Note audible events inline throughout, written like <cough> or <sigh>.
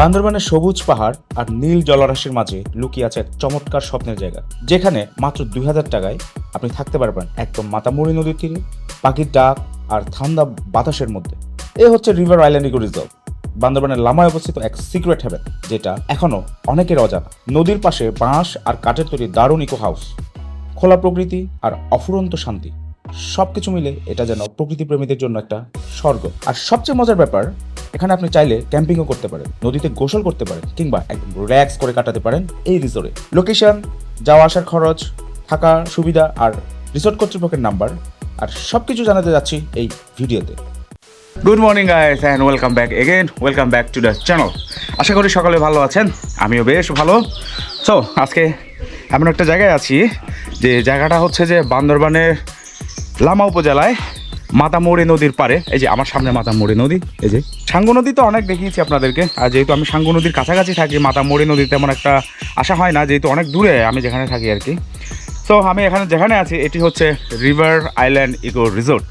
বান্দরবানের সবুজ পাহাড় আর নীল জলরাশির মাঝে লুকিয়ে আছে এক চমৎকার স্বপ্নের জায়গা, যেখানে মাত্র দুই হাজার টাকায় আপনি থাকতে পারবেন একদম মাতামুড়ি নদীর তীরে, পাখির ডাক আর ঠান্ডা বাতাসের মধ্যে। এ হচ্ছে রিভার আইল্যান্ড ইকো রিজার্ভ বান্দরবানের লামায় অবস্থিত এক সিক্রেট হ্যাভেন যেটা এখনও অনেকের অজানা। নদীর পাশে বাঁশ আর কাঠের তৈরি দারুণ ইকো হাউস খোলা প্রকৃতি আর অফুরন্ত শান্তি। সবকিছু মিলে এটা যেন প্রকৃতি প্রেমীদের জন্য একটা স্বর্গ। আর সবচেয়ে মজার ব্যাপার এখানে আপনি চাইলে ক্যাম্পিংও করতে পারেন, নদীতে গোসল করতে পারেন, কিংবা একদম রিল্যাক্স করে কাটাতে পারেন এই রিসোর্টে লোকেশন যাওয়া আসার খরচ, থাকা সুবিধা আর রিসোর্ট কর্তৃপক্ষের নাম্বার আর সব কিছু জানাতে যাচ্ছি এই ভিডিওতে। Good morning guys and welcome back again welcome back to the channel আশা করি সকলে ভালো আছেন, আমিও বেশ ভালো। সো আজকে এমন একটা জায়গায় আছি যে জায়গাটা হচ্ছে যে বান্দরবানের লামা উপজেলায় মাতামুড়ি নদীর পারে এই যে আমার সামনে মাতামুড়ি নদী, এই যে সাঙ্গু নদী তো অনেক দেখিয়েছি আপনাদেরকে। আর যেহেতু আমি সাঙ্গু নদীর কাছাকাছি থাকি, মাতামুড়ি নদীর তেমন একটা আশা হয় না, যেহেতু অনেক দূরে আমি যেখানে থাকি আর কি। সো আমি এখানে যেখানে আছি, এটি হচ্ছে রিভার আইল্যান্ড ইকো রিসোর্ট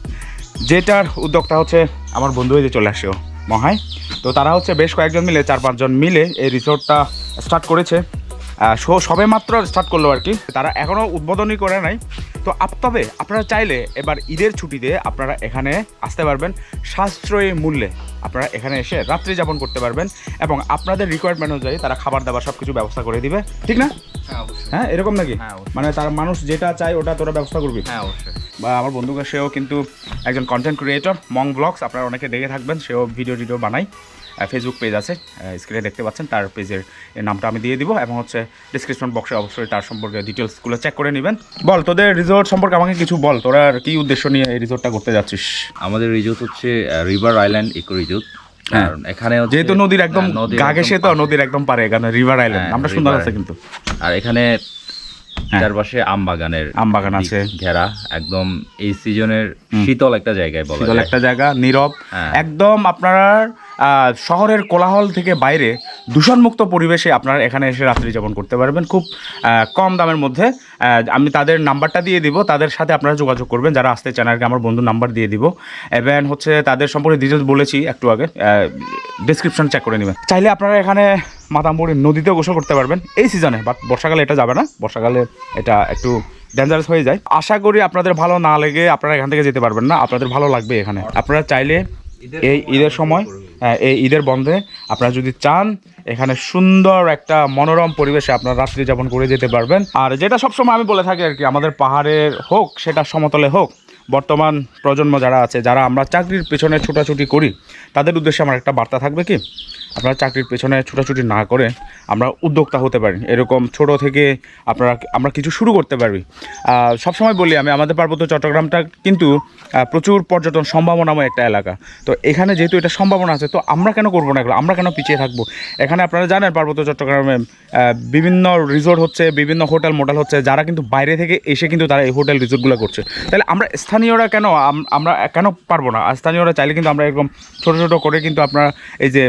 যেটার উদ্যোক্তা হচ্ছে আমার বন্ধু এই যে চলে আসছে মহায় তো তারা হচ্ছে বেশ কয়েকজন মিলে, চার পাঁচজন মিলে এই রিসোর্টটা স্টার্ট করেছে। শো সবে মাত্র স্টার্ট করল আর কি। তারা এখনও উদ্বোধনই করে নাই। তো তবে আপনারা চাইলে এবার ঈদের ছুটিতে আপনারা এখানে আসতে পারবেন সাশ্রয়ী মূল্যে। আপনারা এখানে এসে রাত্রি যাপন করতে পারবেন এবং আপনাদের রিকোয়ারমেন্ট অনুযায়ী তারা খাবার দাবার সব কিছু ব্যবস্থা করে দিবে। ঠিক না? হ্যাঁ হ্যাঁ এরকম নাকি? হ্যাঁ, মানে তার মানুষ যেটা চায় ওটা তোরা ব্যবস্থা করবি? হ্যাঁ অবশ্যই। বা আমার বন্ধুকে সেও কিন্তু একজন কন্টেন্ট ক্রিয়েটর মং ব্লগস আপনারা অনেকে দেখে থাকবেন সেও ভিডিও টিডিও বানায়। ফেসবুক পেজ আছে স্ক্রিনে দেখতে পাচ্ছেন তার পেজের নামটা আমি দিয়ে দিব এবং হচ্ছে ডিসক্রিপশন বক্সে অবশ্যই তার সম্পর্কে ডিটেলসগুলো চেক করে নেবেন। বল তোদের রিসোর্ট সম্পর্কে আমাকে কিছু বল তোরা আর কি উদ্দেশ্য নিয়ে এই রিসোর্টটা করতে যাচ্ছিস? আমাদের রিজোর্ট হচ্ছে রিভার আইল্যান্ড ইকো রিজোর্ট হ্যাঁ। এখানে যেহেতু নদীর একদম গা ঘেসে তো নদীর একদম পারে এখানে রিভার আইল্যান্ড আমরা সুন্দর আছে কিন্তু। আর এখানে হ্যাঁ। চারপাশে আম বাগানের আম বাগান আছে। ঘেরা একদম এই সিজনের শীতল একটা জায়গায় বলা শীতল একটা জায়গা নীরব। হ্যাঁ। একদম আপনারা শহরের কোলাহল থেকে বাইরে দূষণমুক্ত পরিবেশে আপনারা এখানে এসে রাত্রি যাপন করতে পারবেন। খুব কম দামের মধ্যে। আমি তাদের নাম্বারটা দিয়ে দিব। তাদের সাথে আপনারা যোগাযোগ করবেন। যারা আসতে চান আর আমার বন্ধুর নাম্বার দিয়ে দিব। এবং হচ্ছে তাদের সম্পর্কে ডিটেলস বলেছি একটু আগে। ডিসক্রিপশন চেক করে নেবেন। চাইলে আপনারা এখানে মাতামপুরি নদীতেও গোসল করতে পারবেন। এই সিজনে বাট বর্ষাকালে এটা যাবে না। বর্ষাকালে এটা একটু ডেঞ্জারাস হয়ে যায়। আশা করি আপনাদের ভালো না লেগে আপনারা এখান থেকে যেতে পারবেন না। আপনাদের ভালো লাগবে এখানে। আপনারা চাইলে এই ঈদের সময় এই ঈদের বন্ধে আপনারা যদি চান, এখানে সুন্দর একটা মনোরম পরিবেশে আপনারা রাত্রি যাপন করে যেতে পারবেন। আর যেটা সবসময় আমি বলে থাকি আর কি, আমাদের পাহাড়ের হোক, সেটা সমতলে হোক, বর্তমান প্রজন্ম যারা আছে, যারা আমরা চাকরির পেছনে ছোটাছুটি করি, তাদের উদ্দেশ্যে আমার একটা বার্তা থাকবে কি? আপনারা চাকরির পেছনে ছোটাছুটি না করে আমরা উদ্যোক্তা হতে পারি। এরকম ছোট থেকে আপনারা, আমরা কিছু শুরু করতে পারবি সবসময় বলি আমি, আমাদের পার্বত্য চট্টগ্রামটা কিন্তু প্রচুর পর্যটন সম্ভাবনাময় একটা এলাকা। তো এখানে যেহেতু এটা সম্ভাবনা আছে, তো আমরা কেন করব না এগুলো? আমরা কেন পিছিয়ে থাকব? এখানে আপনারা জানেন, পার্বত্য চট্টগ্রামে বিভিন্ন রিসোর্ট হচ্ছে, বিভিন্ন হোটেল মোটেল হচ্ছে, যারা কিন্তু বাইরে থেকে এসে কিন্তু তারা এই হোটেল রিসোর্টগুলো করছে। তাহলে আমরা স্থানীয়রা কেন আমরা কেন পারব না? স্থানীয়রা চাইলে কিন্তু আমরা এরকম ছোটো ছোটো করে কিন্তু আপনার এই যে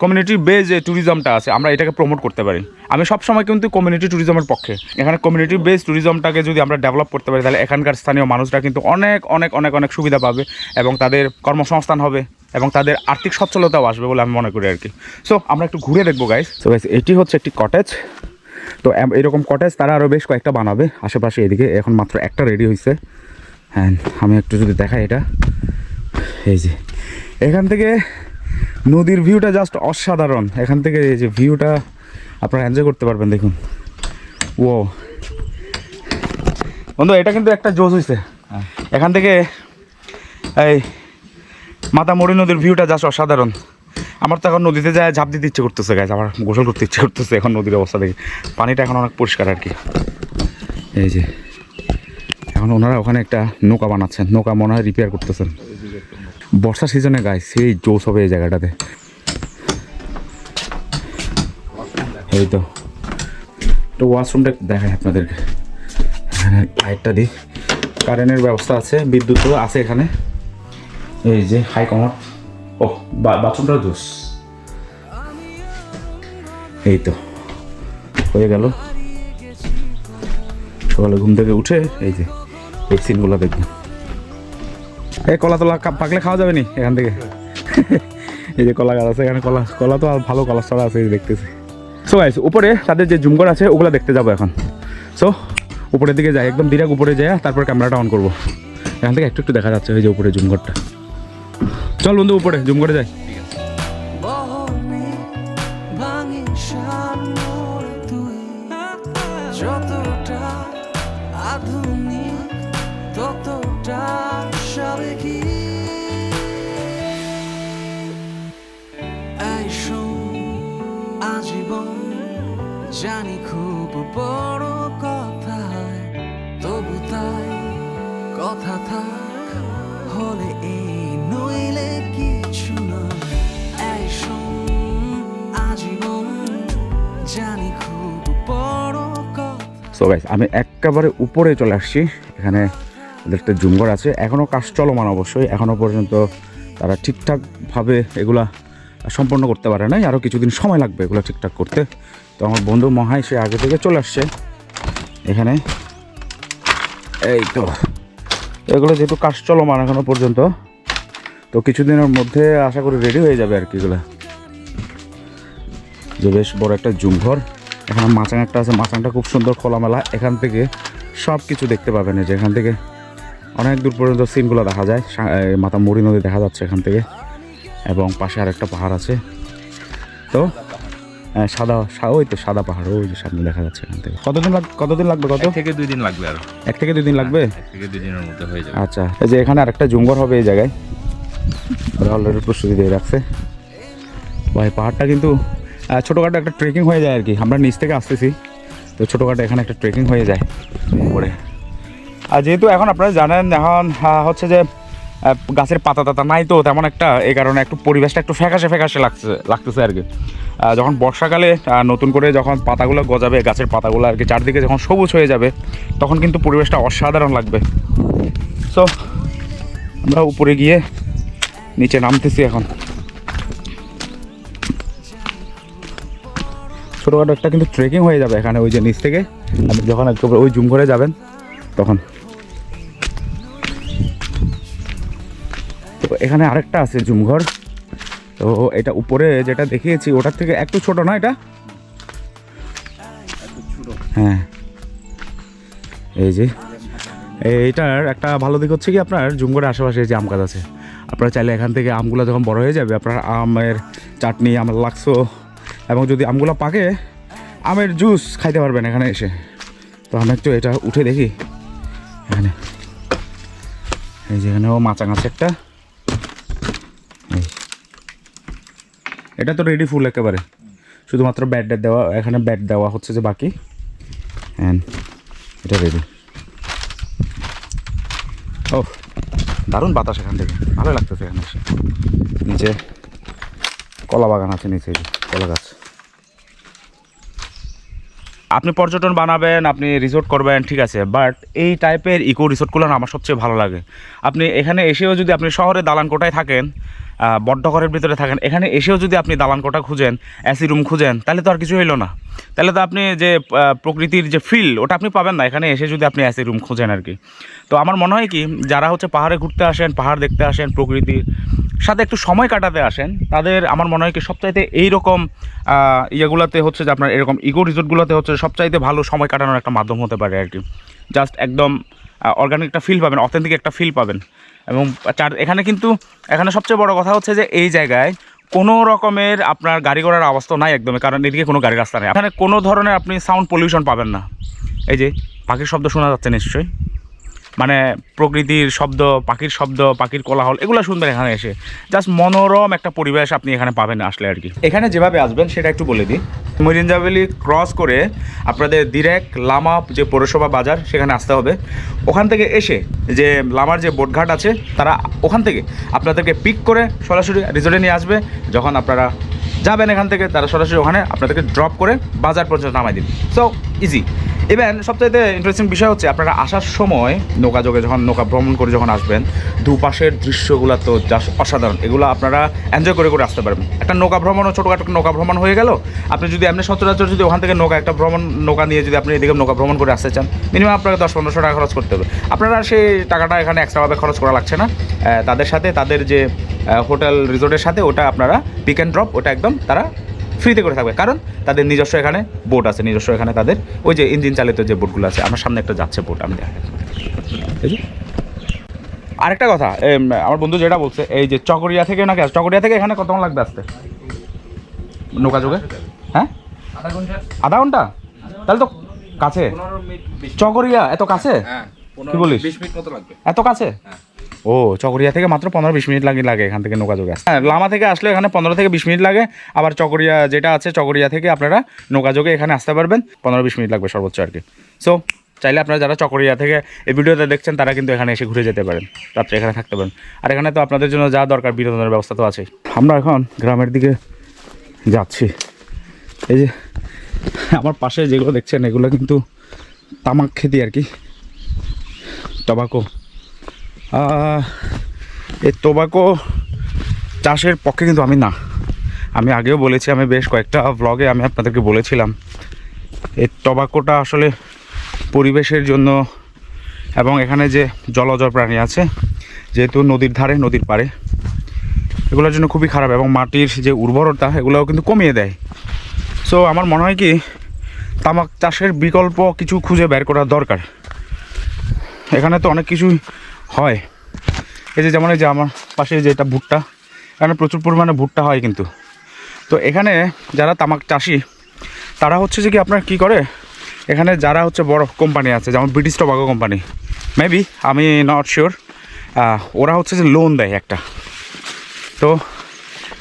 কমিউনিটি বেস যে ট্যুরিজমটা আছে, আমরা এটাকে প্রমোট করতে পারি। আমি সবসময় কিন্তু কমিউনিটি ট্যুরিজমের পক্ষে। এখানে কমিউনিটি বেস ট্যুরিজমটাকে যদি আমরা ডেভেলপ করতে পারি, তাহলে এখানকার স্থানীয় মানুষরা কিন্তু অনেক অনেক অনেক অনেক সুবিধা পাবে এবং তাদের কর্মসংস্থান হবে এবং তাদের আর্থিক সচ্ছলতাও আসবে বলে আমি মনে করি আর কি। সো আমরা একটু ঘুরে দেখব গাইস তো গাইস এটি হচ্ছে একটি কটেজ তো এরকম কটেজ তারা আরও বেশ কয়েকটা বানাবে। আশেপাশে এদিকে এখন মাত্র একটা রেডি হয়েছে হ্যাঁ আমি একটু যদি দেখাই এটা। এই যে, এখান থেকে নদীর ভিউটা জাস্ট অসাধারণ। এখান থেকে এই যে ভিউটা আপনারা এনজয় করতে পারবেন দেখুন। ও বন্ধু এটা কিন্তু একটা জোজ হয়েছে এখান থেকে এই মাতামুড়ি নদীর ভিউটা জাস্ট অসাধারণ। আমার তো এখন নদীতে যায় ঝাঁপ দিতে ইচ্ছে করতেছে গাছ আমার গোসল করতে ইচ্ছে করতেছে এখন নদীর অবস্থা দেখে। পানিটা এখন অনেক পরিষ্কার আর কি। এই যে এখন ওনারা ওখানে একটা নৌকা বানাচ্ছেন। নৌকা মনে হয় রিপেয়ার করতেছেন। বর্ষা সিজনে গায়ে সেই জোস হবে এই জায়গাটাতে। এই তো। তো ওয়াশরুমটা দেখাই আপনাদেরকে। লাইটটা দিই। কারেন্টের ব্যবস্থা আছে বিদ্যুৎও আছে এখানে। এই যে হাই কমোড ও বাথরুমটাও জোস এই তো। হয়ে গেল। সকালে ঘুম থেকে উঠে এই যে এই সিনগুলো দেখবেন এই কলা তোলা পাকলে খাওয়া যাবে নি এখান থেকে? <laughs> এই যে কলা গাছ আছে এখানে, কলা কলা তো আর ভালো কলা ছড়া আছে দেখতেছি। সো গাইস উপরে তাদের যে জুমঘর আছে, ওগুলো দেখতে যাব এখন। সো উপরের দিকে যাই, একদম ডিরেক্ট উপরে যাই, তারপর ক্যামেরাটা অন করব। এখান থেকে একটু একটু দেখা যাচ্ছে ওই যে উপরে জুমঘরটা চল বন্ধু, উপরে জুমঘরে যাই। সো গাইস আমি একেবারে উপরে চলে আসছি। এখানে একটা জুমঘর আছে। এখনও কাজ চলমান অবশ্যই। এখনও পর্যন্ত তারা ঠিকঠাকভাবে এগুলা সম্পন্ন করতে পারে নাই। আরও কিছুদিন সময় লাগবে এগুলো ঠিকঠাক করতে। তো আমার বন্ধু মহাই, সে আগে থেকে চলে আসছে। এখানে এই তো, এগুলো যেহেতু কাজ চলমান এখনও পর্যন্ত, তো কিছুদিনের মধ্যে আশা করি রেডি হয়ে যাবে আর কি এগুলো। যে বেশ বড় একটা জুমঘর এখানে মাচাং একটা আছে মাচাংটা খুব সুন্দর খোলামেলা। এখান থেকে সব কিছু দেখতে পাবেন এই যে এখান থেকে অনেক দূর পর্যন্ত সিনগুলো দেখা যায়। মাথা মুড়ি নদী দেখা যাচ্ছে এখান থেকে। এবং পাশে আরেকটা পাহাড় আছে। তো সাদা সা- ওই তো সাদা পাহাড় ওই যে সামনে দেখা যাচ্ছে এখান থেকে। কতদিন লাগ কতদিন লাগবে কত? থেকে দুই দিন লাগবে আর। এক থেকে দুই দিন লাগবে? এক থেকে দুই দিনের মধ্যে হয়ে যাবে। আচ্ছা এই যে এখানে আরেকটা জুমঘর হবে এই জায়গায়। অলরেডি প্রস্তুতি দিয়ে রাখছে। ভাই পাহাড়টা কিন্তু ছোটোখাটো একটা ট্রেকিং হয়ে যায় আর কি। আমরা নিচ থেকে আসতেছি, তো ছোটোখাটো এখানে একটা ট্রেকিং হয়ে যায় উপরে। আর যেহেতু এখন আপনারা জানেন, এখন হচ্ছে যে গাছের পাতা টাতা নাই তো, তেমন একটা, এই কারণে একটু পরিবেশটা একটু ফ্যাকাশে ফ্যাকাশে লাগছে, লাগতেছে আর কি। যখন বর্ষাকালে নতুন করে যখন পাতাগুলো গজাবে, গাছের পাতাগুলো আর কি চারদিকে যখন সবুজ হয়ে যাবে, তখন কিন্তু পরিবেশটা অসাধারণ লাগবে। সো আমরা উপরে গিয়ে নিচে নামতেছি এখন। ছোটোখাটো একটা কিন্তু ট্রেকিং হয়ে যাবে এখানে, ওই যে নিচ থেকে। আপনি যখন একেবারে ওই জুম করে যাবেন, তখন। তো এখানে আরেকটা আছে জুমঘর তো এটা উপরে যেটা দেখিয়েছি, ওটার থেকে একটু ছোট না এটা? হ্যাঁ। এই যে। এইটার একটা ভালো দিক হচ্ছে কি আপনার জুমগড়ের আশেপাশে যে আম গাছ আছে। আপনারা চাইলে এখান থেকে আমগুলো যখন বড় হয়ে যাবে, আপনার আমের চাটনি, আমের লাক্সো এবং যদি আমগুলো পাকে, আমের জুস খাইতে পারবেন এখানে এসে। তো আমি একটু এটা উঠে দেখি। এখানে। এই যে এখানেও মাচাং আছে একটা। এটা তো রেডি ফুল একেবারে। শুধুমাত্র ব্যাট দেওয়া, এখানে ব্যাট দেওয়া হচ্ছে যে বাকি। অ্যান্ড এটা রেডি ও দারুণ বাতাস এখান থেকে। ভালো লাগতেছে এখানে এসে। নিচে কলা বাগান আছে নিচে কলা গাছ। আপনি পর্যটন বানাবেন, আপনি রিসোর্ট করবেন, ঠিক আছে বাট এই টাইপের ইকো রিসোর্টগুলো আমার সবচেয়ে ভালো লাগে। আপনি এখানে এসেও যদি আপনি শহরে দালান কোটায় থাকেন বড্ড ঘরের ভিতরে থাকেন। এখানে এসেও যদি আপনি দালান কোটা খুঁজেন এসি রুম খুঁজেন, তাহলে তো আর কিছু হইল না। তাহলে তো আপনি যে প্রকৃতির যে ফিল ওটা আপনি পাবেন না। এখানে এসে যদি আপনি এসি রুম খুঁজেন আর কি। তো আমার মনে হয় কি, যারা হচ্ছে পাহাড়ে ঘুরতে আসেন, পাহাড় দেখতে আসেন, প্রকৃতির সাথে একটু সময় কাটাতে আসেন, তাদের আমার মনে হয় কি, সবচাইতে এইরকম ইয়েগুলোতে হচ্ছে যে আপনার এরকম ইগো রিসোর্টগুলোতে হচ্ছে সবচাইতে ভালো সময় কাটানোর একটা মাধ্যম হতে পারে আর কি। জাস্ট একদম অর্গানিক একটা ফিল পাবেন অথেন্টিক একটা ফিল পাবেন। এবং চার, এখানে কিন্তু, এখানে সবচেয়ে বড় কথা হচ্ছে যে এই জায়গায় কোনো রকমের আপনার গাড়ি ঘোড়ার আওয়াজ তো নাই একদমই কারণ এদিকে কোনো গাড়ি রাস্তা নেই। এখানে কোনো ধরনের আপনি সাউন্ড পলিউশন পাবেন না। এই যে, পাখির শব্দ শোনা যাচ্ছে নিশ্চয়ই। মানে প্রকৃতির শব্দ, পাখির শব্দ, পাখির কোলাহল, এগুলো শুনবেন এখানে এসে। জাস্ট মনোরম একটা পরিবেশ আপনি এখানে পাবেন আসলে আর কি। এখানে যেভাবে আসবেন, সেটা একটু বলে দিই। মরিনজাভ্যালি ক্রস করে আপনাদের দিরেক লামা যে পৌরসভা বাজার, সেখানে আসতে হবে। ওখান থেকে এসে যে লামার যে বোটঘাট আছে, তারা ওখান থেকে আপনাদেরকে পিক করে সরাসরি রিজোর্টে নিয়ে আসবে। যখন আপনারা যাবেন এখান থেকে, তারা সরাসরি ওখানে আপনাদেরকে ড্রপ করে বাজার পর্যন্ত নামাই দিন সো ইজি ইভেন সবচাইতে ইন্টারেস্টিং বিষয় হচ্ছে আপনারা আসার সময় নৌকা যোগে যখন, নৌকা ভ্রমণ করে যখন আসবেন, দুপাশের দৃশ্যগুলো তো জাস্ট অসাধারণ। এগুলো আপনারা এনজয় করে করে আসতে পারবেন। একটা নৌকা ভ্রমণ, ছোটোখাটো নৌকা ভ্রমণ হয়ে গেল, আপনি যদি আপনি সচরাচর যদি ওখান থেকে নৌকা, একটা ভ্রমণ, নৌকা নিয়ে যদি আপনি এদিকে নৌকা ভ্রমণ করে আসতে চান মিনিমাম আপনাকে দশ পনেরোশো টাকা খরচ করতে হবে। আপনারা সেই টাকাটা এখানে এক্সট্রাভাবে খরচ করা লাগছে না। তাদের সাথে, তাদের যে হোটেল রিসোর্টের সাথে, ওটা আপনারা পিক অ্যান্ড ড্রপ ওটা একদম তারা ফ্রিতে করে থাকবে। কারণ তাদের নিজস্ব এখানে বোট আছে নিজস্ব এখানে তাদের ওই যে ইঞ্জিন চালিত যে বোটগুলো আছে আমার সামনে একটা যাচ্ছে বোট আমি দেখা এই যে। আরেকটা কথা আমার বন্ধু যেটা বলছে এই যে চকরিয়া থেকে নাকি চকরিয়া থেকে এখানে কতক্ষণ লাগবে আসতে? নৌকা যোগে? হ্যাঁ? আধা ঘণ্টা। তাহলে তো কাছে। চকরিয়া এত কাছে? হ্যাঁ কি বলিস? এত কাছে? হ্যাঁ। ও, চকরিয়া থেকে মাত্র পনেরো বিশ মিনিট লাগে লাগে এখান থেকে নৌকা যোগে হ্যাঁ লামা থেকে আসলে এখানে পনেরো থেকে বিশ মিনিট লাগে। আবার চকরিয়া যেটা আছে, চকরিয়া থেকে আপনারা নৌকা যোগে এখানে আসতে পারবেন। পনেরো বিশ মিনিট লাগবে সর্বোচ্চ আর কি। সো চাইলে আপনারা যারা চকরিয়া থেকে এই ভিডিওতে দেখছেন, তারা কিন্তু এখানে এসে ঘুরে যেতে পারেন। রাত্রে এখানে থাকতে পারেন। আর এখানে তো আপনাদের জন্য যা দরকার বিনোদনের ব্যবস্থা তো আছেই। আমরা এখন গ্রামের দিকে যাচ্ছি। এই যে, আমার পাশে যেগুলো দেখছেন, এগুলো কিন্তু তামাক খেতি আর কি। টবাকো এই টোবাকো চাষের পক্ষে কিন্তু আমি না। আমি আগেও বলেছি, আমি বেশ কয়েকটা ব্লগে আমি আপনাদেরকে বলেছিলাম। এই টবাকোটা আসলে পরিবেশের জন্য এবং এখানে যে জলজর প্রাণী আছে, যেহেতু নদীর ধারে, নদীর পাড়ে, এগুলোর জন্য খুবই খারাপ এবং মাটির যে উর্বরতা, এগুলোও কিন্তু কমিয়ে দেয়। সো আমার মনে হয় কি, তামাক চাষের বিকল্প কিছু খুঁজে বের করা দরকার। এখানে তো অনেক কিছুই হয়। এই যে যেমন এই যে আমার পাশে যেটা ভুট্টা, এখানে প্রচুর পরিমাণে ভুট্টা হয় কিন্তু। তো এখানে যারা তামাক চাষি, তারা হচ্ছে যে কি আপনার কি করে? এখানে যারা হচ্ছে বড় কোম্পানি আছে, যেমন ব্রিটিশ টোবাকো কোম্পানি মেবি আমি নট শিওর ওরা হচ্ছে যে লোন দেয় একটা। তো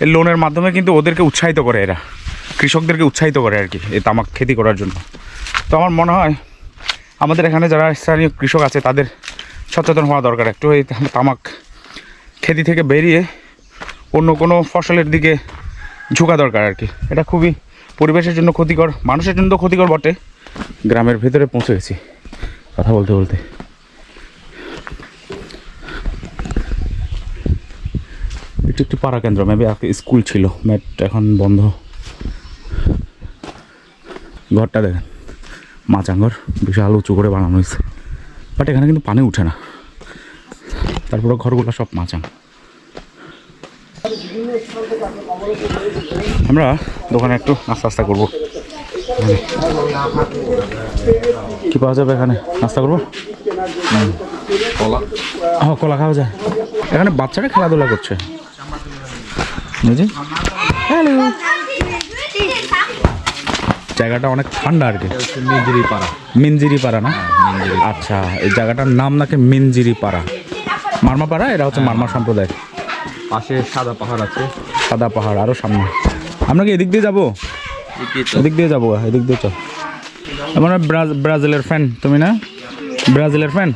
এই লোনের মাধ্যমে কিন্তু ওদেরকে উৎসাহিত করে এরা। কৃষকদেরকে উৎসাহিত করে আর কি এই তামাক খেতি করার জন্য। তো আমার মনে হয়, আমাদের এখানে যারা স্থানীয় কৃষক আছে, তাদের সচেতন হওয়া দরকার, একটু এই তামাক খেতি থেকে বেরিয়ে অন্য কোনো ফসলের দিকে ঝুঁকা দরকার আর কি। এটা খুবই পরিবেশের জন্য ক্ষতিকর, মানুষের জন্য ক্ষতিকর বটে। গ্রামের ভেতরে পৌঁছে গেছি, কথা বলতে বলতে। এটি একটি পাড়া কেন্দ্র মেবি আগে স্কুল ছিল, ম্যাট এখন বন্ধ। ঘরটা দেখেন, মাচাঙ্গর, বিশাল উঁচু করে বানানো হয়েছে। বাট এখানে কিন্তু পানি উঠে না। তারপরে ঘরগুলো সব মাচাং। আমরা দোকানে একটু নাস্তা আস্তা করব। কি পাওয়া যাবে এখানে? নাস্তা করব? কলা। হ্যাঁ কলা খাওয়া যায়। এখানে বাচ্চারা খেলাধুলা করছে। হ্যালো জায়গাটা অনেক ঠান্ডা আর কি। মিঞ্জিরি পাড়া মিনজিরি পাড়া না? মিঞ্জিরি আচ্ছা এই জায়গাটার নাম নাকি মিনজিরি পাড়া মারমা পাড়া এটা হচ্ছে মারমা সম্প্রদায়। পাশে সাদা পাহাড় আছে। সাদা পাহাড় আরও সামনে। আমরা কি এদিক দিয়ে যাব? এদিক দিয়ে যাব এদিক দিয়ে চল। আমার ব্রাজ- ব্রাজিলের ফ্যান তুমি না? ব্রাজিলের ফ্যান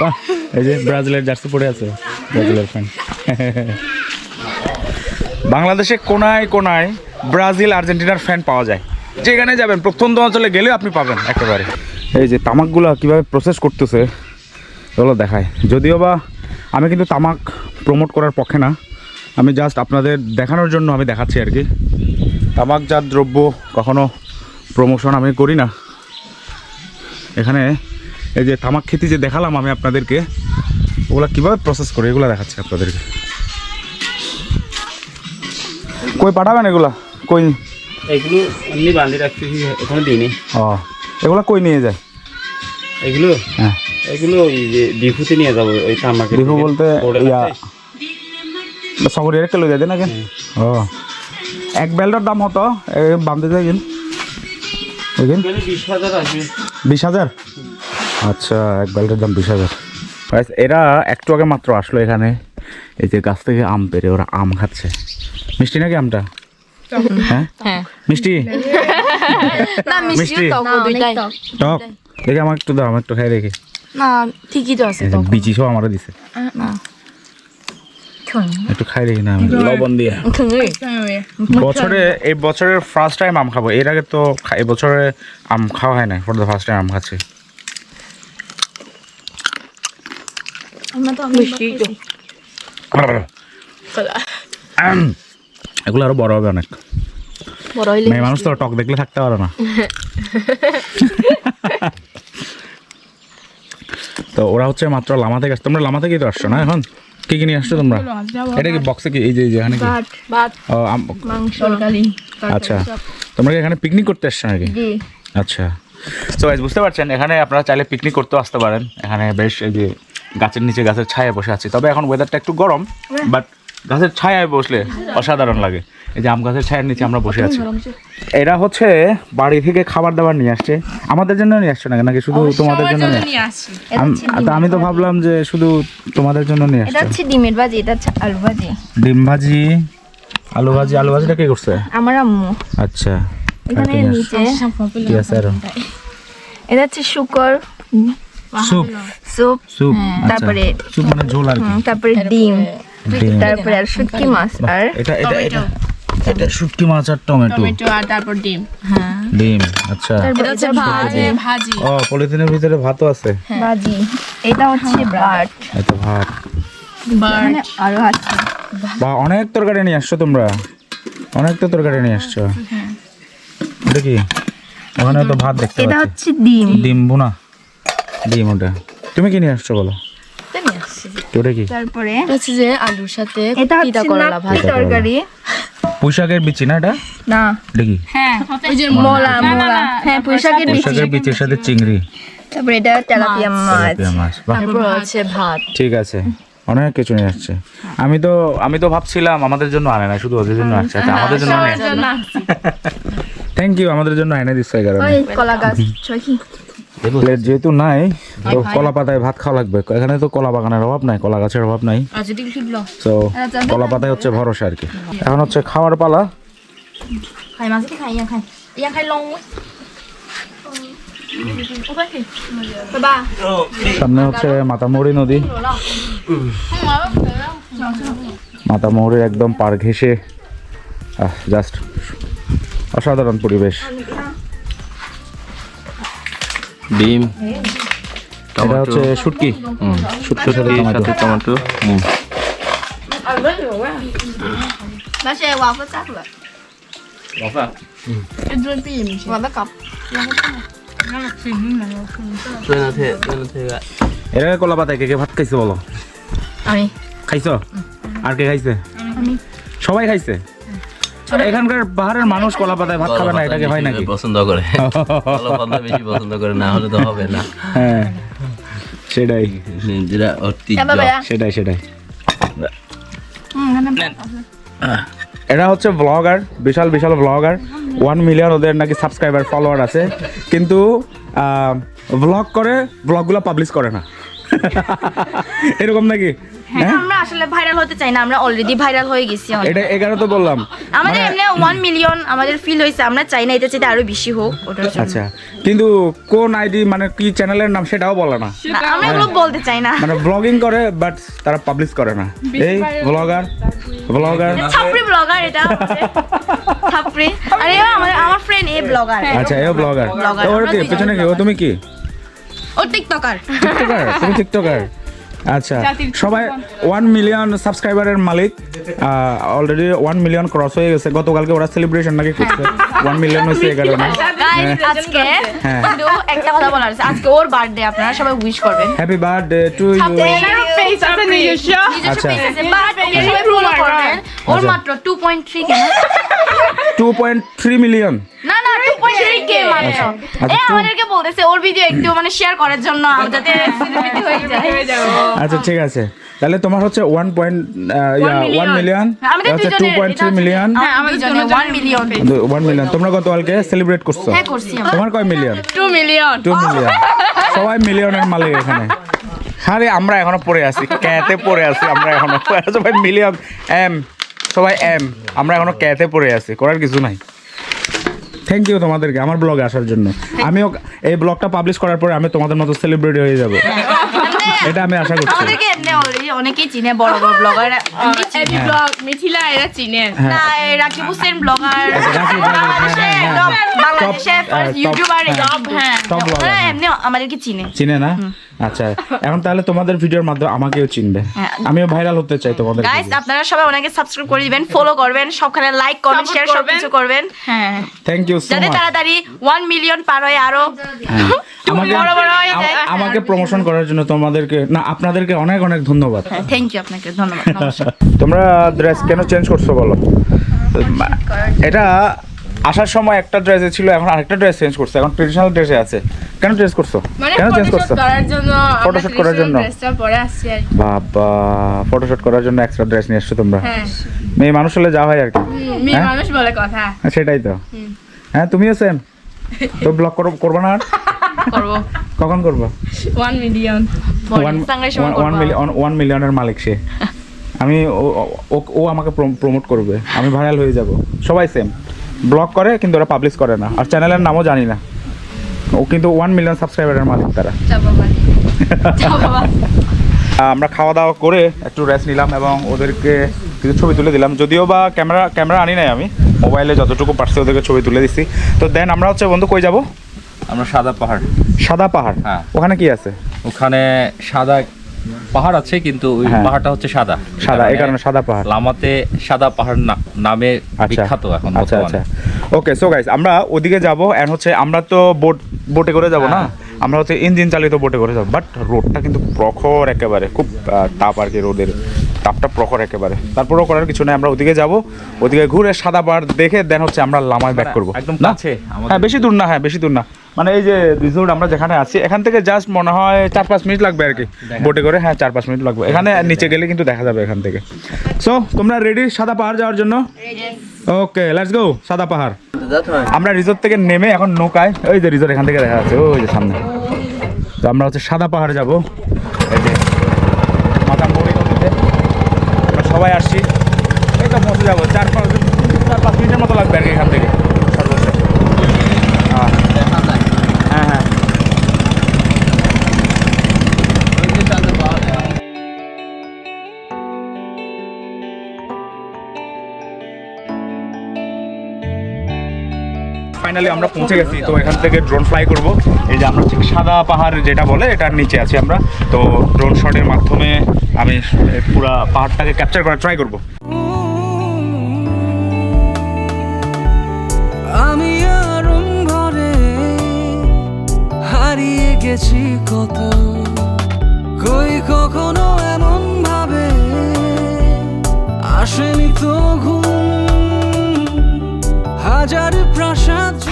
বাহ এই যে ব্রাজিলের জার্সি পরে আছে ব্রাজিলের ফ্যান <laughs> বাংলাদেশে কোনায় কোনায় ব্রাজিল আর্জেন্টিনার ফ্যান পাওয়া যায়। যেখানে যাবেন প্রত্যন্ত অঞ্চলে গেলেও আপনি পাবেন একেবারে। এই যে তামাকগুলো কীভাবে প্রসেস করতেছে এগুলো দেখায় যদিও বা আমি কিন্তু তামাক প্রমোট করার পক্ষে না আমি জাস্ট আপনাদের দেখানোর জন্য আমি দেখাচ্ছি আর কি। তামাকজাত দ্রব্য কখনো প্রমোশন আমি করি না। এখানে এই যে তামাক খেতি যে দেখালাম আমি আপনাদেরকে ওগুলো কীভাবে প্রসেস করে এগুলো দেখাচ্ছি আপনাদেরকে। কই পাঠাবেন এগুলা? কই এগুলো এমনি বান্ধি রাখতেছি এখানে দিইনি। ও এগুলো কই নিয়ে যায়? এগুলো? হ্যাঁ। এগুলো ওই যে নিয়ে যাব ওই তামাকে বলতে ইয়া সবরি রেখে লই যায় নাকি? ও। এক বেল্টের দাম হতো কিন এগিন বিশ হাজার আসবে। বিশ হাজার? আচ্ছা এক বেল্টের দাম বিশ হাজার। এরা একটু আগে মাত্র আসলো এখানে। এই যে গাছ থেকে আম পেরে ওরা আম খাচ্ছে। মিষ্টি নাকি আমটা? হ্যাঁ? হ্যাঁ। মিষ্টি? না মিষ্টি? মিষ্টি টক। দেখে আমার একটু দাও আমার একটু খাই দেখি। না ঠিকই তো আছে বিচি সব আমারও দিছে। না। একটু খাই দেখি না আমি। লবণ দিয়ে। বছরে এই বছরের ফার্স্ট টাইম আম খাব। এর আগে তো এই বছরে আম খাওয়া হয় না ফর দ্য ফার্স্ট টাইম আম খাচ্ছি। এগুলো আরও বড় হবে অনেক। মেয়ে মানুষ তো টক দেখলে থাকতে পারে না। <laughs> তো ওরা হচ্ছে মাত্র লামা থেকে আসছে। তোমরা লামা থেকেই তো আসছো না এখন? কি কি নিয়ে আসছো তোমরা? এটা কি বক্সে কি? এই যে এখানে কি? আচ্ছা। তোমরা কি এখানে পিকনিক করতে আসছো নাকি? আচ্ছা। তো বুঝতে পারছেন এখানে আপনারা চাইলে পিকনিক করতেও আসতে পারেন। এখানে বেশ এই যে গাছের নিচে গাছের ছায়া বসে আছি। তবে এখন ওয়েদারটা একটু গরম বাট গাছের ছায়ায় বসলে অসাধারণ লাগে। এই যে আম গাছের ছায়ার নিচে আমরা বসে আছি। এরা হচ্ছে বাড়ি থেকে খাবার দাবার নিয়ে আসছে। আমাদের জন্য নিয়ে আসছে না নাকি শুধু তোমাদের জন্য নিয়ে আসছে? আম- তো আমি তো ভাবলাম যে শুধু তোমাদের জন্য নিয়ে আসছে। এটা হচ্ছে ডিমের ভাজি এটা হচ্ছে আলু ভাজি। ডিম ভাজি আলু ভাজি আলু ভাজিটা কে করছে? আমার আম্মু। আচ্ছা এখানে? নিচে কি আছে আরও এটা হচ্ছে শুকর। স্যুপ স্যুপ স্যুপ আচ্ছা। তারপরে স্যুপ মানে ঝোল আর কি। তারপরে ডিম। তারপরে আর শুটকি মাছ আর এটা এটা এটা এটা শুটকি মাছ আর টমেটো আর তারপর ডিম। ডিম আচ্ছা। তারপরে হচ্ছে ভাজি। ভাজি। ও পলিথিনের ভিতরে ভাতও আছে? ভাজি। এটা হচ্ছে ভাত। এত ভাত। এখানে আরও আছে। বা অনেক তরকারি নিয়ে আসছো তোমরা। অনেক তো তরকারি নিয়ে আসছো। এটা কি? ওখানে তো ভাত দেখতে এটা হচ্ছে ডিম। ডিম বুনা ডিম ওটা। তুমি কি নিয়ে আসছো বলো? ওটা কি? তারপরে হচ্ছে যে আলুর সাথে এটা হচ্ছে নাকি তরকারি। পুঁইশাকের বিচি না এটা? না। এটা কি? ওই যে মোলা মোলা। হ্যাঁ পুঁইশাকের বিচি। পুঁইশাকের বিচির সাথে চিংড়ি। তারপরে এটা তেলাপিয়া মাছ। তেলাপিয়া মাছ বাহ। তারপর হচ্ছে ভাত। ঠিক আছে। অনেক কিছু নিয়ে আসছে। আমি তো আমি তো ভাবছিলাম আমাদের জন্য আনে না শুধু ওদের জন্য আসছে। আচ্ছা আমাদের জন্য আনে। থ্যাংক ইউ আমাদের জন্য এনে দিচ্ছে কারণে কলা গাছ ছয় কি? প্লেট যেহেতু নাই তো কলা পাতায় ভাত খাওয়া লাগবে। এখানে তো কলা বাগানের অভাব নাই কলা গাছের অভাব নাই। তো কলা পাতায় হচ্ছে ভরসা আর কি। এখন হচ্ছে খাওয়ার পালা। সামনে হচ্ছে মাতামৌরি নদী। মাতামৌরির একদম পার ঘেসে জাস্ট অসাধারণ পরিবেশ। ডিম এটা হচ্ছে শুটকি। শুটকি সাথে টমেটো। এরা কলা পাতায় কে কে ভাত খাইছে বলো। আমি। খাইছো? আর কে খাইছে? সবাই খাইছে? এখানকার পাহাড়ের মানুষ কলা পাতায় ভাত খাবে না এটাকে হয় নাকি? পছন্দ করে। কলা পাতা বেশি পছন্দ করে না হলে তো হবে না। হ্যাঁ সেটাই। যেটা ঐতিহ্য। সেটাই সেটাই। এরা হচ্ছে ব্লগার বিশাল বিশাল ব্লগার ওয়ান মিলিয়ন ওদের নাকি সাবস্ক্রাইবার ফলোয়ার আছে। কিন্তু ব্লগ করে ব্লগগুলো পাবলিশ করে না। এরকম নাকি? হ্যাঁ আমরা আসলে ভাইরাল হতে চাই না আমরা অলরেডি ভাইরাল হয়ে গেছি। এটা এগারো তো বললাম। আমাদের এমনি ওয়ান মিলিয়ন আমাদের ফিল হয়েছে আমরা চাই না এটা চাইতে আরও বেশি হোক ওটার জন্য। আচ্ছা কিন্তু কোন আইডি মানে কি চ্যানেলের নাম সেটাও বলে না। আমরা এগুলো বলতে চাই না। মানে ব্লগিং করে বাট তারা পাবলিশ করে না। এই ব্লগার ব্লগার ছাপড়ি ব্লগার এটা। ছাপড়ি আরে আমার আমার ফ্রেন্ড এ ব্লগার আচ্ছা এও ব্লগার ওর কি পেছনে কি? ও তুমি কি? ও টিকটকার টিকটকার তুমি টিকটকার আচ্ছা সবাই ওয়ান মিলিয়ন সাবস্ক্রাইবারের মালিক অলরেডি ওয়ান মিলিয়ন ক্রস হয়ে গেছে। গতকালকে ওরা সেলিব্রেশন নাকি করছে? ওয়ান মিলিয়ন হয়েছে এই কারণে গাইস আজকে হ্যাঁ। একটা কথা বলার আছে আজকে ওর বার্থডে আপনারা সবাই উইশ করবেন। হ্যাপি বার্থডে টু ইউ আচ্ছা। ওর মাত্র 2.3 কেন? টু মিলিয়ন না না 2.3 কে মাত্র। আচ্ছা, এ আমাদেরকে বলতেছে ওর ভিডিও একটু মানে শেয়ার করার জন্য যাতে হয়ে যায়। আচ্ছা ঠিক আছে। তাহলে তোমার হচ্ছে ওয়ান পয়েন্ট ওয়ান মিলিয়ন আমাদের দুজনের মিলিয়ন হ্যাঁ আমাদের জন্য 1 মিলিয়ন ওয়ান মিলিয়ন তোমরা গতকালকে সেলিব্রেট করছ। হ্যাঁ করছি তোমার কয় মিলিয়ন মিলিয়ন সবাই মিলিয়নের মালিক এখানে। আরে আমরা এখনও পড়ে আছি। ক্যাতে পড়ে আছি আমরা এখনও। সবাই মিলিয়ন এম, সবাই এম, আমরা এখনও ক্যাতে পড়ে আছি, করার কিছু নাই। থ্যাংক ইউ তোমাদেরকে, আমার ব্লগে আসার জন্য। আমিও এই ব্লগটা পাবলিশ করার পরে আমি তোমাদের মতো সেলিব্রিটি হয়ে যাব। <laughs> এটা আমি আশা করছি। আমাদেরকে এমনি অলরেডি অনেকেই চিনে বড় বড় ব্লগার এবি ব্লগ মিথিলা এরা চিনে। না এই রাকিব হোসেন ব্লগার রাকিব, হ্যাঁ, হ্যাঁ, হ্যাঁ। ইউটিউবার top, হ্যাঁ, top হ্যাঁ। এমনি আমাদেরকে চিনে। চিনে না? আচ্ছা এখন তাহলে তোমাদের ভিডিওর মাধ্যমে আমাকেও চিনবে। হ্যাঁ। আমিও ভাইরাল হতে চাই তোমাদের গাইস আপনারা সবাই ওনাকে সাবস্ক্রাইব করে দিবেন ফলো করবেন সবখানে লাইক কমেন্ট শেয়ার করবেন। সবকিছু করবেন। হ্যাঁ। থ্যাংক ইউ সো যাতে তাড়াতাড়ি ওয়ান মিলিয়ন পার হয় আরও <laughs> আমাকে হয়ে প্রমোশন করার জন্য তোমাদেরকে না আপনাদেরকে অনেক অনেক ধন্যবাদ। থ্যাংক ইউ আপনাকে ধন্যবাদ নমস্কার। তোমরা ড্রেস কেন চেঞ্জ করছ বলো? এটা আসার সময় একটা ড্রেসে ছিল এখন আরেকটা ড্রেস চেঞ্জ করছে এখন ট্রেডিশনাল ড্রেসে আছে। কেন চেঞ্জ করছ? মানে কেন চেঞ্জ করছ? করার জন্য Photoshoot করার জন্য? বাবা ফটোশুট করার জন্য এক্সট্রা ড্রেস নিয়ে এসছো তোমরা? হ্যাঁ। মেয়ে মানুষ হলে যা হয় আর কি। মেয়ে হ্যাঁ? মানুষ বলে কথা। সেটাই তো। হ্যাঁ তুমিও সেম তো ব্লগ করো করব না <laughs> করব। কখন করব? One million one million one মিলিয়নের মালিক সে। আমি ও- ও- আমাকে প্রমোট করবে। আমি ভাইরাল হয়ে যাব। সবাই সেম ব্লগ করে কিন্তু ওরা পাবলিশ করে না। আর চ্যানেলের নামও জানি না। ও কিন্তু ওয়ান মিলিয়ন সাবস্ক্রাইবারের মালিক তারা। <laughs> আমরা খাওয়া দাওয়া করে একটু রেস্ট নিলাম এবং ওদেরকে কিছু ছবি তুলে দিলাম। যদিও বা ক্যামেরা ক্যামেরা আনি নাই আমি। মোবাইলে যতটুকু পারছি ওদেরকে ছবি তুলে দিচ্ছি তো দেন আমরা হচ্ছে বন্ধু কই যাব? আমরা সাদা পাহাড়। সাদা পাহাড়? হ্যাঁ। ওখানে কি আছে? ওখানে সাদা পাহাড় আছে কিন্তু ওই হ্যাঁ। পাহাড়টা হচ্ছে সাদা। সাদা এই কারণে সাদা পাহাড়। লামাতে সাদা পাহাড় নামে আচ্ছা। বিখ্যাত এখন আচ্ছা আচ্ছা। ওকে সো গাইস আমরা ওদিকে যাব এন্ড হচ্ছে আমরা তো বোট বোটে করে যাব না? আমরা হচ্ছে ইঞ্জিন চালিত বোটে করে যাব বাট রোডটা কিন্তু প্রখর একেবারে খুব তাপ আর কি রোদের। তাপটা প্রখর একেবারে। তারপরেও করার কিছু নেই আমরা ওদিকে যাব ওদিকে ঘুরে সাদা পাহাড় দেখে দেন হচ্ছে আমরা লামায় ব্যাক করব। একদম না? কাছে হ্যাঁ বেশি দূর না হ্যাঁ বেশি দূর না। মানে এই যে রিসোর্ট আমরা যেখানে আছি এখান থেকে জাস্ট মনে হয় চার পাঁচ মিনিট লাগবে আর কি। বোটে করে হ্যাঁ চার পাঁচ মিনিট লাগবে। এখানে নিচে গেলে কিন্তু দেখা যাবে এখান থেকে। সো তোমরা রেডি সাদা পাহাড় যাওয়ার জন্য? ওকে লেটস গো সাদা পাহাড়। আমরা রিসোর্ট থেকে নেমে এখন নৌকায় ওই যে রিসোর্ট এখান থেকে দেখা যাচ্ছে ওই যে সামনে। তো আমরা হচ্ছে সাদা পাহাড় যাব। এই যে মাথামুড়ি নদীতে আমরা সবাই আসছি। ফাইনালি আমরা পৌঁছে গেছি। তো এখান থেকে ড্রোন ফ্লাই করব। এই যে আমরা ঠিক সাদা পাহাড় যেটা বলে, এটার নিচে আছি আমরা। তো ড্রোন শটের মাধ্যমে আমি পুরো পাহাড়টাকে ক্যাপচার করার ট্রাই করব। আমি আরম্ভরে হারিয়ে গেছি কত। কই কখনো এমন ভাবে আসেনি তো ঘুম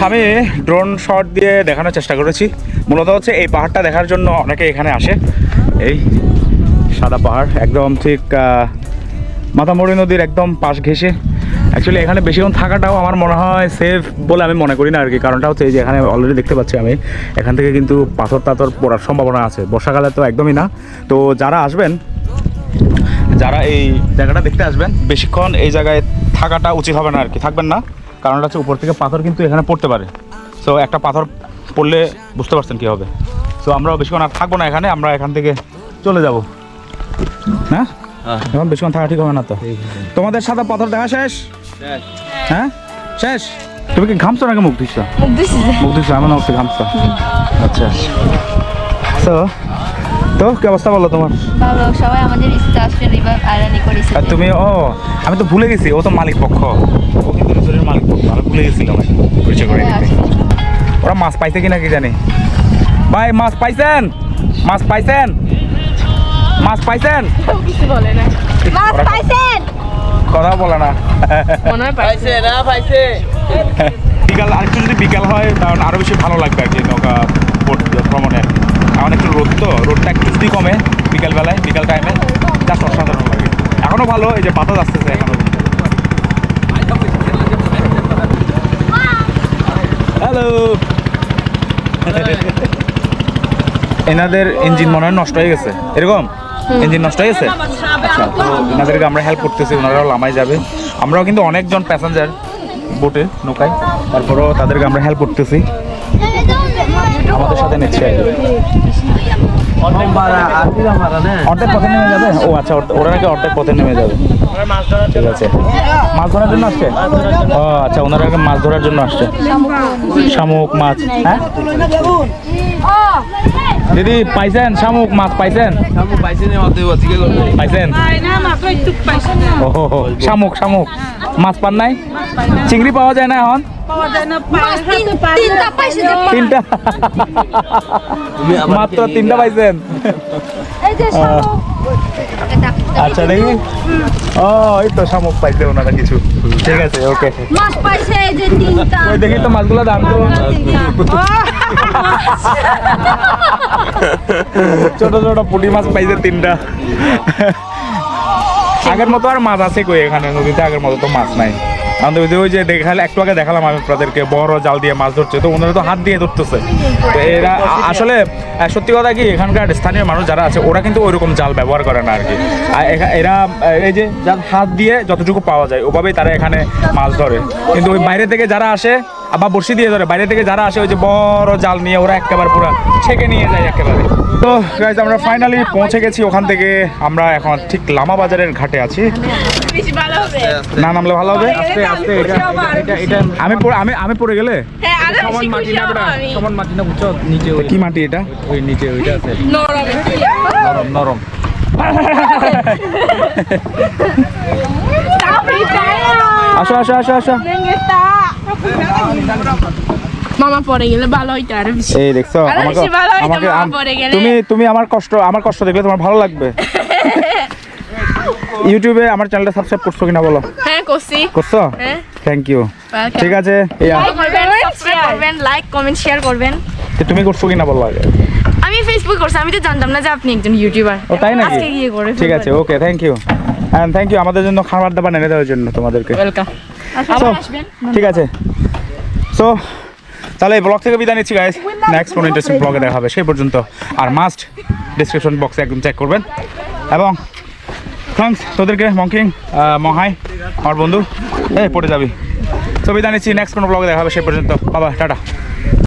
আমি ড্রোন শট দিয়ে দেখানোর চেষ্টা করেছি। মূলত হচ্ছে এই পাহাড়টা দেখার জন্য অনেকে এখানে আসে। এই সাদা পাহাড় একদম ঠিক আহ, মাথামুড়ি নদীর একদম পাশ ঘেঁষে। অ্যাকচুয়ালি এখানে বেশিক্ষণ থাকাটাও আমার মনে হয় সেফ বলে আমি মনে করি না আর কি। কারণটা হচ্ছে এই যে এখানে অলরেডি দেখতে পাচ্ছি আমি। এখান থেকে কিন্তু পাথর টাথর পড়ার সম্ভাবনা আছে। বর্ষাকালে তো একদমই না। তো যারা আসবেন যারা এই জায়গাটা দেখতে আসবেন বেশিক্ষণ এই জায়গায় থাকাটা উচিত হবে না আর কি। থাকবেন না। কারণটা হচ্ছে উপর থেকে পাথর কিন্তু এখানে পড়তে পারে। সো একটা পাথর পড়লে বুঝতে পারছেন কী হবে। সো আমরাও বেশিক্ষণ আর থাকব না এখানে আমরা এখান থেকে চলে যাব। হ্যাঁ? এখন বেশিক্ষণ থাকা ঠিক হবে না তো। তোমাদের সাদা পাথর দেখা শেষ? হ্যাঁ? শেষ? তুমি কি ঘামছো নাকি মুখ দিচ্ছ মুখ। মুখ দিচ্ছ এমন অবস্থা ঘামছো। আচ্ছা। তো তো কি অবস্থা বলো তোমার? ভালো সবাই আমাদের ইস্তা আসলে রিভার আয়রনি করেছে। আর তুমি ও আমি তো ভুলে গেছি ও তো মালিক পক্ষ। ও কিন্তু রিসোর্টের মালিক পক্ষ আমি ভুলে গেছিলাম পরিচয় করে ওরা মাছ পাইছে কিনা কি জানি? ভাই মাছ পাইছেন? মাছ পাইছেন? মাছ পাইছেন? কিছু বলে না। মাছ পাইছেন? কথা বলে না। মনে হয় পাইছে। বিকাল আরেকটু যদি বিকাল হয় তাহলে আরও বেশি ভালো লাগবে আর কি নৌকা ভ্রমণে আর কি। এখন একটু রোদ তো রোদটা একটু যদি কমে বিকালবেলায় বিকাল টাইমে জাস্ট অসাধারণ লাগে। এখনও ভালো এই যে বাতাস আসতেছে এখনও। হ্যালো এনাদের ইঞ্জিন মনে হয় নষ্ট হয়ে গেছে। এরকম? ইঞ্জিন নষ্ট হয়ে গেছে? আচ্ছা তো এনাদেরকে আমরা হেল্প করতেছি ওনারাও লামায় যাবে। আমরাও কিন্তু অনেকজন প্যাসেঞ্জার বোটে নৌকায় তারপরেও তাদেরকে আমরা হেল্প করতেছি। আমাদের সাথে নিচ্ছে। আর অর্ধেক পথে নেমে যাবে? ও আচ্ছা ওরা নাকি অর্ধেক পথে নেমে যাবে। ঠিক আছে। মাছ ধরার জন্য আসছে? ও আচ্ছা ওনারা আগে মাছ ধরার জন্য আসছে। শামুক মাছ হ্যাঁ? দিদি পাইছেন শামুক মাছ পাইছেন? পাইছেন? ও হো হো, শামুক শামুক। মাছ পান নাই? চিংড়ি পাওয়া যায় না এখন? তিনটা পাইছে তিনটা। মাত্র তিনটা পাইছেন। এই যে আচ্ছা দেখি। ও এই তো শামুক পাইছে ওনারা কিছু। ঠিক আছে ওকে। মাছ পাইছে এই যে তিনটা। ওই দেখি তো মাছগুলো দাম তো ছোট ছোট পুঁটি মাছ পাইছে তিনটা। আগের মতো আর মাছ আছে কই এখানে? নদীতে আগের মতো তো মাছ নাই। আমাদের ওই যে দেখালে একটু আগে দেখালাম আমি আপনাদেরকে, বড় জাল দিয়ে মাছ ধরছে। তো ওনারা তো হাত দিয়ে ধরতেছে। তো এরা আসলে সত্যি কথা কি, এখানকার স্থানীয় মানুষ যারা আছে, ওরা কিন্তু ওইরকম জাল ব্যবহার করে না আর কি এরা এই যে হাত দিয়ে যতটুকু পাওয়া যায়, ওভাবেই তারা এখানে মাছ ধরে। কিন্তু ওই বাইরে থেকে যারা আসে আবার বড়শি দিয়ে ধরে। বাইরে থেকে যারা আসে ওই যে বড় জাল নিয়ে ওরা একেবারে পুরো ছেঁকে নিয়ে যায় একেবারে। তো গাইজ আমরা ফাইনালি পৌঁছে গেছি ওখান থেকে। আমরা এখন ঠিক লামা বাজারের ঘাটে আছি। বেশি ভালো হবে? না নামলে ভালো হবে আমি পড়ে আমি আমি পড়ে গেলে? হ্যাঁ খুশি সমান মাটি না বুঝছ? নিচে ওই কি মাটি এটা? ওই নিচে ওইটা আছে। নরম। নরম নরম। আসো আসো আসো আসো। মামা পরে গেলে ভালো হইতো আরও বেশি। এই দেখছ আমাকে বেশি ভালো হইতো আমাকে মামা আম- পড়ে গেলে। তুমি তুমি আমার কষ্ট আমার কষ্ট দেখলে তোমার ভালো লাগবে। <laughs> ইউটিউবে আমার চ্যানেলটা সাবস্ক্রাইব করছ কিনা বলো? হ্যাঁ করছি। করছ? হ্যাঁ। থ্যাংক ইউ ঠিক আছে করবেন লাইক কমেন্ট শেয়ার করবেন। তো তুমি করছ কিনা বলো আগে? আমি ফেসবুক করছি আমি তো জানতাম না যে আপনি একজন ইউটিউবার ও তাই নাকি? আজকে গিয়ে করে ঠিক আছে okay thank you and thank you আমাদের জন্য খাবার দাবার এনে দেওয়ার জন্য তোমাদেরকে। ওয়েলকাম ঠিক আছে। সো তাহলে ব্লগ থেকে বিদায় নিচ্ছি গাইজ নেক্সট কোনো ইন্টারেস্টিং ব্লগে দেখা হবে সেই পর্যন্ত। আর মাস্ট ডিসক্রিপশন বক্সে একদম চেক করবেন। এবং থ্যাংকস তোদেরকে মঙ্কিং মহাই আমার বন্ধু। এই পড়ে যাবি। তো বিদায় নিচ্ছি নেক্সট কোনো ব্লগে দেখা হবে সেই পর্যন্ত। বাবা টাটা।